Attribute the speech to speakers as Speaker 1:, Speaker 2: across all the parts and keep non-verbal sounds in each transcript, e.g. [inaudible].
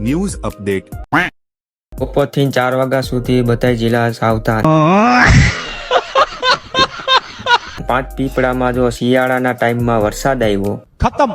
Speaker 1: News update
Speaker 2: બપોરથી ચાર વાગ્યા સુધી બધા જિલ્લા સાવધાન પાંચ પીપળામાં જો શિયાળાના ટાઈમમાં વરસાદ આવ્યો
Speaker 3: खत्म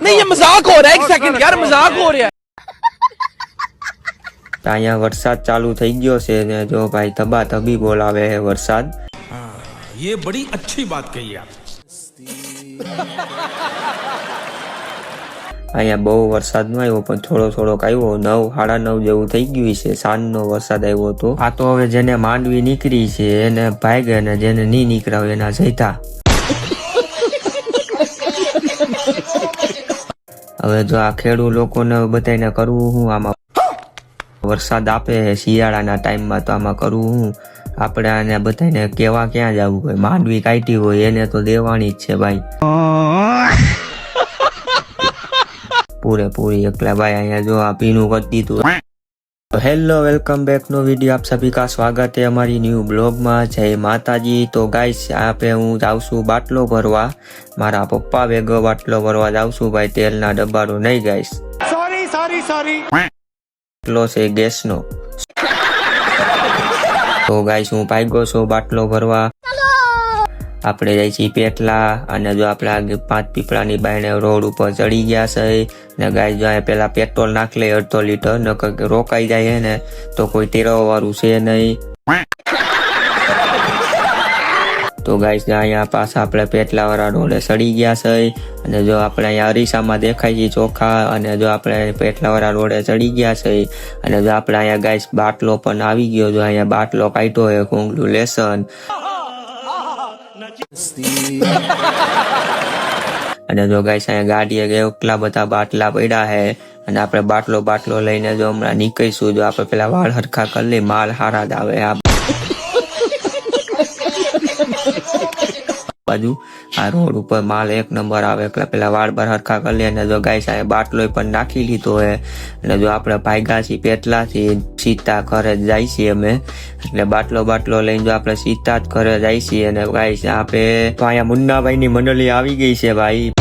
Speaker 3: नहीं ये मजाक हो रहा है एक सेकंड यार मजाक हो रहा है
Speaker 2: તો અહીંયા વરસાદ ચાલુ થઈ ગયો છે ને જો ભાઈ ધબા ધબી બોલાવે છે વરસાદ
Speaker 3: ये बड़ी अच्छी बात कही आप
Speaker 2: અહીંયા બહુ વરસાદ ન આવ્યો, પણ થોડો થોડોક આવ્યો. નવ, સાડા નવ જેવું થઈ ગયું છે. સાંજનો વરસાદ આવ્યો હતો આ તો હવે જેને માંડવી નીકળી છે, એને ભાગે ને જેને નહીં નીકળ્યા એના જઈતા હવે જો આ ખેડૂત લોકોને બધાને કરવું હું આમાં. વરસાદ આપે શિયાળાના ટાઈમમાં તો આમાં કરવું હું. આપણે આને બધાને કેવા ક્યાં જવું હોય? માંડવી કાઢી હોય, એને તો દેવાની જ છે ભાઈ. પૂરેપૂરી એકલા ભાઈ અહીંયા જો આ પીનું કરી દીધું હેલો વેલકમ બેક નો વિડીયો આપ સભી કા સ્વાગત है हमारी न्यू બ્લોગમાં જય માતાજી તો ગાઈસ આપણે હું જાઉં છું બાટલો ભરવા મારા પપ્પા ભેગો બાટલો ભરવા જાઉં છું ભાઈ તેલના ડબ્બાનો નહીં ગાઈસ
Speaker 3: सॉरी सॉरी सॉरी
Speaker 2: બાટલો છે ગેસનો તો ગાઈસ હું ભાગ્યો છું બાટલો ભરવા આપણે જાય છીએ પેટલા, અને જો આપણે પાંચ પીપળાની બાઈને રોડ ઉપર ચડી ગયા છે, ને ગાય જો અહીંયા પેટ્રોલ નાખી લે અડધો લીટર નકર રોકાઈ જાય ને તો કોઈ તેરવા વાળું છે નહીં. તો ગાઈસ અહીંયા પાછા આપણે પેટલા વાળા રોડે સડી ગયા છે, અને જો આપણે અહીંયા અરીસામાં દેખાય છે ચોખા, અને જો આપણે પેટલા વાળા રોડે ચડી ગયા છે, અને જો આપણે અહીંયા ગાઈસ બાટલો પણ આવી ગયો, જો અહીંયા બાટલો કાઢ્યો હોય કોંગલું લેસન. [laughs] અને જો ગાઈસ અહીંયા ગાડીએ એટલા બધા બાટલા પડ્યા હે અને આપણે બાટલો બાટલો લઈને જો હમણાં નીકળીશું, જો આપણે પેલા વાળ હરખા કરી લઈ માલ હારા જ આવે, આ બાજુ. આ રોડ ઉપર માલ એક નંબર આવે. એટલે પેલા વાળ બાર હરખા કરી લે અને જો ગાય સાહેબ બાટલો પણ નાખી લીધો હે. અને જો આપણે ભાગ્યા છીએ પેટલાથી સીતા ઘરે જાય છીએ અમે. એટલે બાટલો બાટલો લઈને જો આપણે સીતા જ ઘરે જાય છીએ અને ગાઈસ આપણે તો અહીંયા મુન્નાભાઈ ની મંડળી આવી ગઈ છે ભાઈ.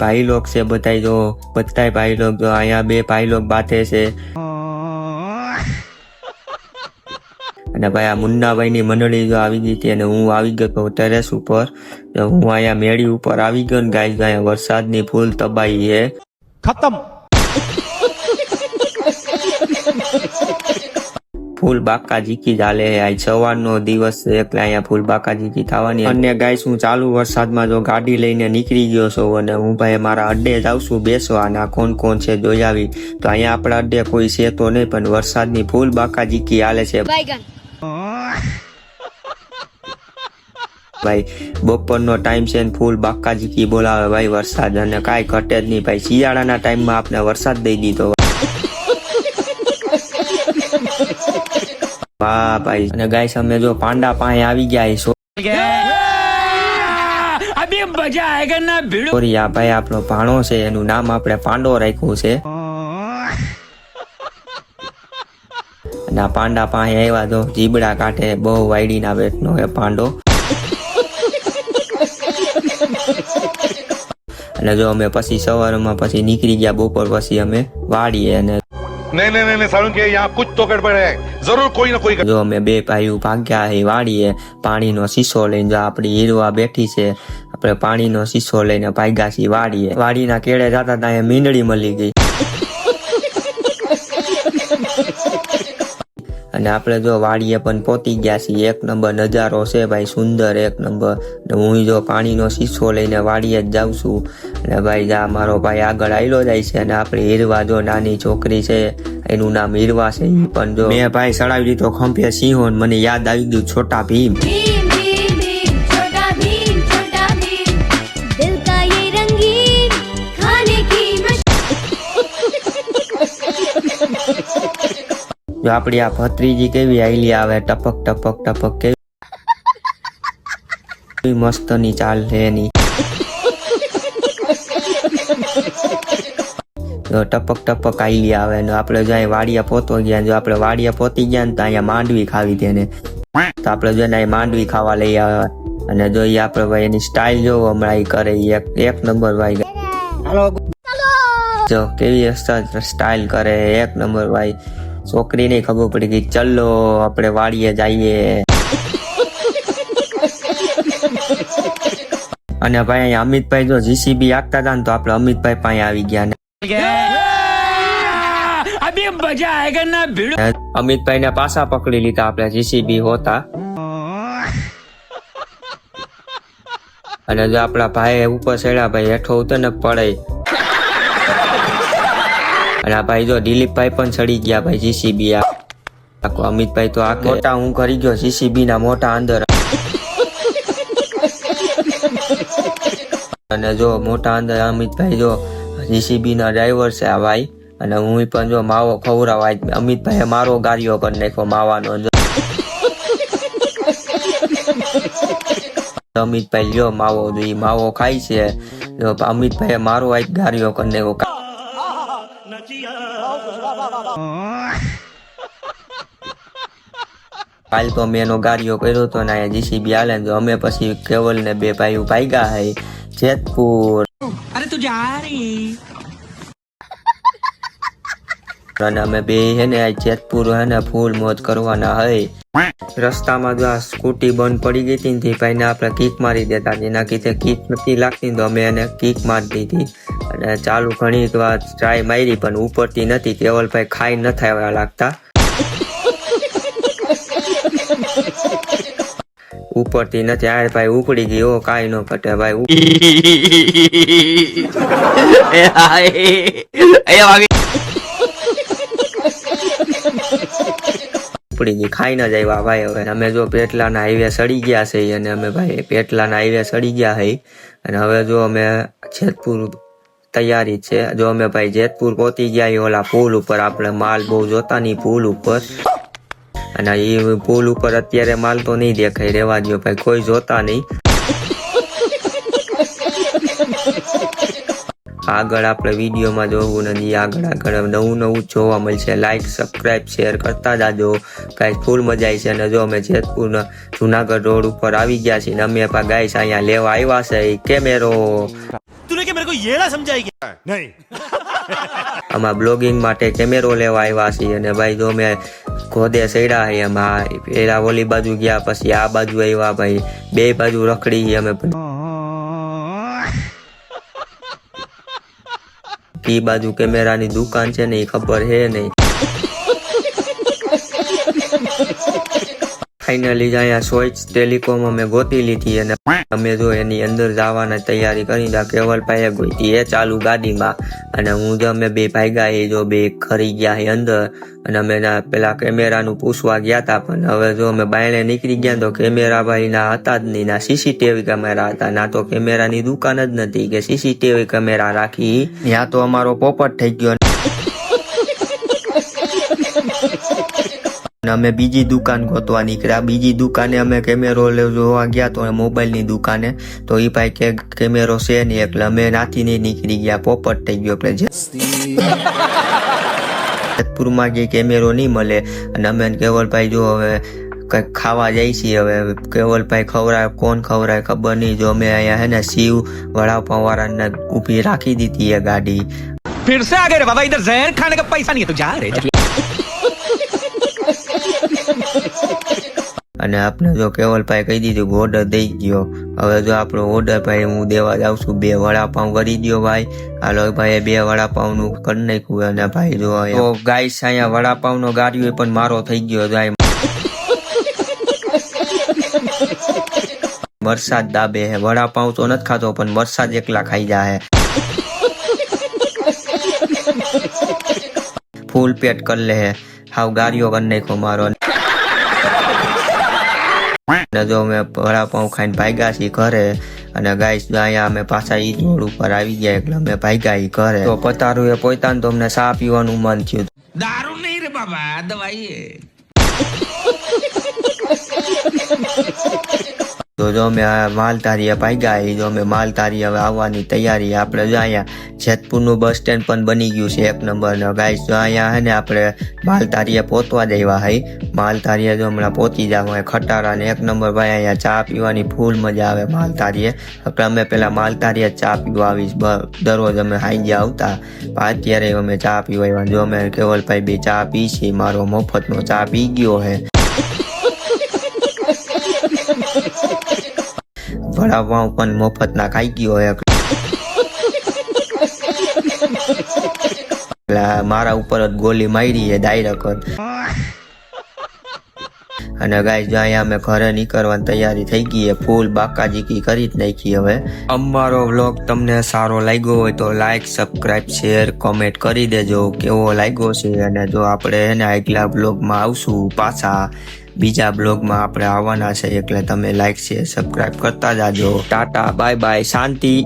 Speaker 2: ભાઈ લોક છે બધાય જો. બધાય ભાઈ લોક જો અહીંયા બે ભાઈ લોક બાથે છે. અને ભાઈ આ મુન્નાભાઈની મંડળી આવી ગઈ હતી અને હું આવી ગયો ટેરેસ ઉપર હું અહીંયા મેળી ઉપર આવી ગયો ને ગાય ગાય વરસાદની ફૂલ તબાઈ છે
Speaker 3: ખતમ.
Speaker 2: ફૂલ બાકાજીકી ચાલે આય સવાર નો દિવસ એકલા અહીંયા ફૂલ બાકાજીકી થવાની. અને ગાઈસ હું ચાલુ વરસાદમાં જો ગાડી લઈને નીકળી ગયો છો અને હું ભાઈ મારા અડ્ડે જાઉં છું બેસવા. ના કોણ કોણ છે જોઈ આવી. તો અહીંયા આપણા અડ્ડે કોઈ છે તો નહીં પણ વરસાદની ફૂલ બાકા જીકી ચાલે છે ભાઈ, બપોરનો ટાઈમ છે ને ફૂલ બાકાજી કી બોલાવે ભાઈ વરસાદ અને કાંઈ ઘટે જ નહીં ભાઈ. શિયાળાના ટાઈમમાં આપણે વરસાદ દઈ દીધો. વાહ ભાઈ. અને ગાઈસ, અમે જો પાંડા પાસે આવી ગયા છો ભાઈ, આપણો ભાણો છે, એનું નામ આપણે પાંડો રાખ્યું છે. અને આ પાંડા પાસે આવ્યા તો જીબડા કાંઠે બહુ વાયડીના વેટનો એ પાંડો. અને જો અમે પછી સવારમાં પછી નીકળી ગયા બપોર પછી અમે વાડીએ અને બે ભાઈઓ ભાગ્યા વાડીએ પાણીનો શીશો લઈને જો આપણી હીરવા બેઠી છે આપણે પાણીનો શીશો લઈને ભાગ્યા વાડીએ. વાડીના કેળે જતા ત્યાં મીંડળી મળી ગઈ. અને આપણે જો વાડીએ પણ પહોંચી ગયા છીએ, એક નંબર નજારો છે ભાઈ, સુંદર એક નંબર. ને હું જો પાણીનો શીશો લઈને વાડીએ જ જાઉં છું. અને ભાઈ, જા, મારો ભાઈ આગળ આવેલો જાય છે અને આપણી હીરવા જો નાની છોકરી છે, એનું નામ હીરવા છે પણ જો મેં ભાઈ ચડાવી દીધો ખંભે સિંહો ને મને યાદ આવી ગયું, છોટા ભીમ. જો આપણી આ ભત્રીજી કેવી આઈલી આવે ટપક ટપક ટપક કેવી મસ્તની ચાલ છે એની. જો ટપક ટપક આઈલી આવે ને આપણે જો અહીં વાડિયા પોતો ગયા જો આપણે વાડિયા પોતી ગયા ને તો અહીંયા માંડવી ખાવી તેને. તો આપણે જો ને અહીં માંડવી ખાવા લઈ આવે. અને જો એ આપણે ભાઈ એની સ્ટાઇલ જોવો હમણાં એ કરે એક એક નંબર ભાઈ જો કેવી સ્ટાઇલ કરે એક નંબર ભાઈ છોકરીને ખબર પડી ગઈ, ચલો, આપણે વાડીએ જઈએ. અને ભાઈ, અમિતભાઈ જો જીસીબી આગતા હતા ને, તો આપણે અમિતભાઈ પાસે આવી ગયા ને. અમિતભાઈ ને પાછા પકડી લીધા આપણે જીસીબી હોતા. અને જો આપણા ભાઈ ઉપર ચડ્યા, ભાઈ, હેઠો ઉતર ને પડે અને આ ભાઈ જો દિલીપભાઈ પણ ચડી ગયા ભાઈ જીસીબી આખો અમિતભાઈ તો આ મોટા હું કરી ગયો જીસીબી ના મોટા અંદર. અને જો મોટા અંદર અમિતભાઈ જો જીસીબી ના ડ્રાઈવર છે આ ભાઈ. અને હું પણ જો માવો ખવડાવાય અમિતભાઈ મારો ગાડીઓ કરી નાખ્યો માવાનો અમિતભાઈ લ્યો માવો એ માવો ખાય છે. અમિતભાઈ મારો આજ ગાડીઓ કરી નાખ્યો. [laughs] કાલ તો મેં એનો ગાડીઓ કર્યો હતો ને અહીંયા જીસીબી આલે તો અમે પછી કેવલ ને બે ભાઈઓ ગયા હે જેતપુર. અને અમે બે હે ને જેતપુર હે ફૂલ મોજ કરવાના હે રસ્તામાં જો આ સ્કૂટી બંધ પડી ગઈ હતી તે ભાઈને આપણે કિક મારી દેતા જેના કીધે કિક નથી લાગતી તો અમે એને કિક મારી દીધી. અને ચાલુ ઘણી વાર ટ્રાય મારી પણ ઉપરથી નથી. કેવલભાઈ ખાઈ ન થાય લાગતા. ઉપરથી નથી. આ ભાઈ ઉપડી ગયો કાઈ નો ન ઘટે. ભાઈ [laughs] ઉપડી ગઈ ખાઈ ન જાય. ભાઈ, હવે અમે જો પેટલાના હાઈવે સડી ગયા છે અને અમે ભાઈ પેટલાના હાઈવે સડી ગયા હઈ અને હવે જો અમે જેતપુર તૈયારી છે. જો અમે ભાઈ જેતપુર પહોંચી ગયા ઓલા પુલ ઉપર આપણે માલ બહુ જોતા નહીં, પુલ ઉપર. અને એ પુલ ઉપર અત્યારે માલ તો નહીં દેખાય, રેવા દો ભાઈ, કોઈ જોતા નહીં. આગળ આપણે વિડીયોમાં જોવું નથી આગળ આગળ નવું નવું જોવા મળશે. લાઇક સબસ્ક્રાઈબ શેર કરતા જાજો. કાંઈ ફૂલ મજા આવી છે. અને જો અમે જેતપુર જુનાગઢ રોડ ઉપર આવી ગયા છીએ અમે પણ ગાઈસ અહીંયા લેવા આવ્યા છે કેમેરો. તુને બ્લોગિંગ માટે કેમેરો લેવા આવ્યા છીએ. અને ભાઈ જો અમે ખોદે સૈડા છે એમાં પેલા ઓલી બાજુ ગયા પછી આ બાજુ આવ્યા ભાઈ બે બાજુ રખડી અમે ઈ બાજુ કેમેરાની દુકાન છે ને એ ખબર હે નહીં. ફાઇનલી અહીંયા સોઈચ ટેલિકોમ અમે ગોતી લીધી અને અમે જો એની અંદર જવાની તૈયારી કરી દા કેવલભાઈએ ગોતી. એ ચાલુ ગાડીમાં. અને હું જો અમે બે ભાગ્યા એ જો બે ખરી ગયા એ અંદર. અને અમે પેલા કેમેરાનું પૂછવા ગયા હતા પણ હવે જો અમે બાયણે નીકળી ગયા તો કેમેરા ભાઈ ના હતા જ નહીં. ના સીસીટીવી કેમેરા હતા, ના તો કેમેરાની દુકાન જ નથી કે સીસીટીવી કેમેરા રાખી. ત્યાં તો અમારો પોપટ થઈ ગયો અને અમે બીજી દુકાન ગોતવા નીકળ્યા. બીજી દુકાને અમે કેમેરો જોવા ગયા તો મોબાઈલની દુકાને. તો એ ભાઈ કે કેમેરો છે નહીં એટલે અમે નાથી નહીં નીકળી ગયા. પોપટ થઈ ગયો એટલે જેતપુરમાં જે કેમેરો નહીં મળે. અને અમે કેવલભાઈ જો હવે કંઈક ખાવા જાય છીએ હવે. કેવલભાઈ ખવરાય કોણ ખવરાય ખબર નહીં. જો અમે અહીંયા હે ને શિવ વડાપાવાળાને ઊભી રાખી દીધી એ ગાડી.
Speaker 3: ફિર સે આ ગયે બાબા ઇધર જહેર ખાને કા પૈસા નહીં તો જા રે
Speaker 2: અને આપણે જો કેવલભાઈ કહી દીધું કે ઓર્ડર દઈ ગયો. હવે જો આપણો ઓર્ડર ભાઈ હું દેવા જાઉં છું બે વડાપાઉં કરી દ્યો ભાઈ. હાલો ભાઈ બે વડાપાઉં નું કરી નાખ્યું અને ભાઈ જો તો ગાઈસ અહીંયા વડાપાઉં નો ગાડીઓ પણ મારો થઈ ગયો જાય. [laughs] વરસાદ દાબે હે. વડાપાઉં તો નથી ખાતો પણ વરસાદ એકલા ખાઈ જાય [laughs] ફૂલ પેટ કરી લે હે. હાવ ગાડીઓ કરી નાખ્યો મારો. અને જો અમે વડાપાઉં ખાઈને ભાગ્યા છીએ ઘરે અને ગાઈસ અહીંયા અમે પાછા ઈ રોડ ઉપર આવી ગયા એટલે અમે ભાગ્યા ઈ ઘરે. તો પતારું એ પોતાને તો અમને ચા પીવાનું મન થયું.
Speaker 3: દારૂ નહીં રે બાબા દવાઈ [laughs]
Speaker 2: તો જો અમે માલ માલધારીએ ભાગ્યા એ જો અમે માલધારી હવે આવવાની તૈયારી આપણે જો અહીંયા જેતપુરનું બસ સ્ટેન્ડ પણ બની ગયું છે એક નંબર. ગાઈસ, જો અહીંયા હે ને આપણે માલ તારીએ પહોંચવા દેવા હઈ. માલ તારીએ જો હમણાં પહોંચી જાવ હોય ખટારા ને એક નંબર ભાઈ અહીંયા ચા પીવાની ફૂલ મજા આવે માલ તારીએ અમે પેલા માલધારીએ જ ચા પીવા આવીશ. દરરોજ અમે હાઈ આવતા. અત્યારે અમે ચા પીવા જો અમે કેવલભાઈ બે ચા પી છે મારો મફતનો ચા પી ગયો હે. વડાપાઉં પણ મફતના ખાઈ ગયો હે [laughs] મારા ઉપર જ ગોલી મારી છે ડાયરેક્ટ અને ગાય જો અહીંયા અમે ઘરે નીકળવાની તૈયારી થઈ ગઈ ફૂલ બાકાજીકી કરી જ નાખી હવે. અમારો વ્લોગ તમને સારો લાગ્યો હોય તો લાઈક સબસ્ક્રાઇબ શેર કોમેન્ટ કરી દેજો કેવો લાગ્યો છે? અને જો આપણે એના આગલા બ્લોગમાં આવશું પાછા બીજા બ્લોગમાં આપણે આવવાના છે. એટલે તમે લાઈક શેર સબસ્ક્રાઈબ કરતા જાજો. ટાટા બાય બાય શાંતિ.